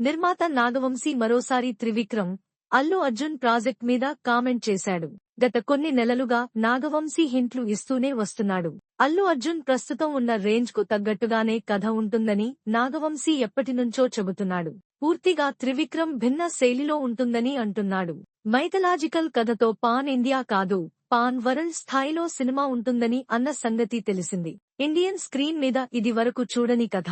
నిర్మాత నాగవంశీ మరోసారి త్రివిక్రమ్ అల్లు అర్జున్ ప్రాజెక్ట్ మీద కామెంట్ చేశాడు. గత కొన్ని నెలలుగా నాగవంశీ హింట్లు ఇస్తూనే వస్తున్నాడు. అల్లు అర్జున్ ప్రస్తుతం ఉన్న రేంజ్కు తగ్గట్టుగానే కథ ఉంటుందని నాగవంశీ ఎప్పటినుంచో చెబుతున్నాడు. పూర్తిగా త్రివిక్రమ్ భిన్న శైలిలో ఉంటుందని అంటున్నాడు. మైథలాజికల్ కథతో పాన్ ఇండియా కాదు పాన్ వరల్డ్ స్థాయిలో సినిమా ఉంటుందని అన్న సంగతి తెలిసింది. ఇండియన్ స్క్రీన్ మీద ఇది వరకు చూడని కథ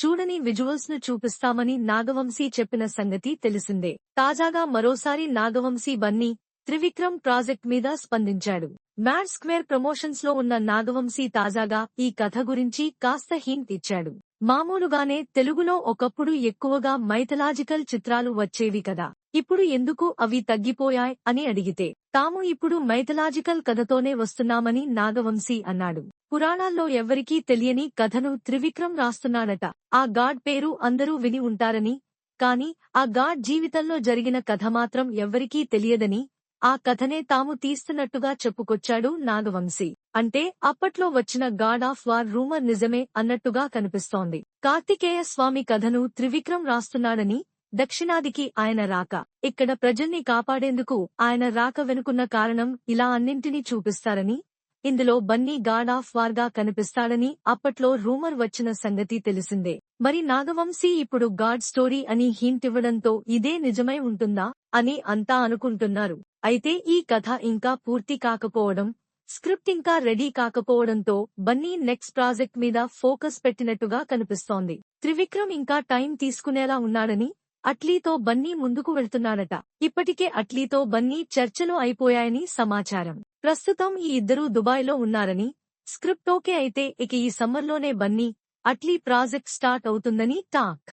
చూడని విజువల్స్ను చూపిస్తామని నాగవంశీ చెప్పిన సంగతి తెలిసిందే. తాజాగా మరోసారి నాగవంశీ బన్నీ త్రివిక్రమ్ ప్రాజెక్ట్ మీద స్పందించాడు. మ్యాడ్ స్క్వేర్ ప్రమోషన్స్లో ఉన్న నాగవంశీ తాజాగా ఈ కథ గురించి కాస్త హింట్ ఇచ్చాడు. మామూలుగానే తెలుగులో ఒకప్పుడు ఎక్కువగా మైథలాజికల్ చిత్రాలు వచ్చేవి కదా. ఇప్పుడు ఎందుకు అవి తగ్గిపోయాయ్ అని అడిగితే తాము ఇప్పుడు మైథలాజికల్ కథతోనే వస్తున్నామని నాగవంశీ అన్నాడు. పురాణాల్లో ఎవ్వరికీ తెలియని కథను త్రివిక్రమ్ రాస్తున్నాడట. ఆ గాడ్ పేరు అందరూ విని ఉంటారని కాని ఆ గాడ్ జీవితంలో జరిగిన కథ మాత్రం ఎవ్వరికీ తెలియదని ఆ కథనే తాము తీస్తున్నట్టుగా చెప్పుకొచ్చాడు నాగవంశీ. అంటే అప్పట్లో వచ్చిన గాడ్ ఆఫ్ వార్ రూమర్ నిజమే అన్నట్టుగా కనిపిస్తోంది. కార్తికేయ స్వామి కథను త్రివిక్రమ్ రాస్తున్నాడని దక్షిణాదికి ఆయన రాక ఇక్కడ ప్రజల్ని కాపాడేందుకు ఆయన రాక వెనుకున్న కారణం ఇలా అన్నింటినీ చూపిస్తారని ఇందులో బన్నీ గాడ్ ఆఫ్ వార్గా కనిపిస్తాడని అప్పట్లో రూమర్ వచ్చిన సంగతి తెలిసిందే. మరి నాగవంశీ ఇప్పుడు గాడ్ స్టోరీ అని హింట్ ఇవ్వడంతో ఇదే నిజమై ఉంటుందా అని అంతా అనుకుంటున్నారు. అయితే ఈ కథ ఇంకా పూర్తి కాకపోవడం స్క్రిప్ట్ ఇంకా రెడీ కాకపోవడంతో బన్నీ నెక్స్ట్ ప్రాజెక్ట్ మీద ఫోకస్ పెట్టినట్టుగా కనిపిస్తోంది. త్రివిక్రమ్ ఇంకా టైం తీసుకునేలా ఉన్నాడని అట్లీతో బన్నీ ముందుకు వెళ్తున్నాడట. ఇప్పటికే అట్లీతో బన్నీ చర్చలు అయిపోయాయని సమాచారం. ప్రస్తుతం ఈ ఇద్దరూ దుబాయ్లో ఉన్నారని స్క్రిప్ట్ ఓకే అయితే ఇక ఈ సమ్మర్లోనే బన్నీ అట్లీ ప్రాజెక్ట్ స్టార్ట్ అవుతుందని టాక్.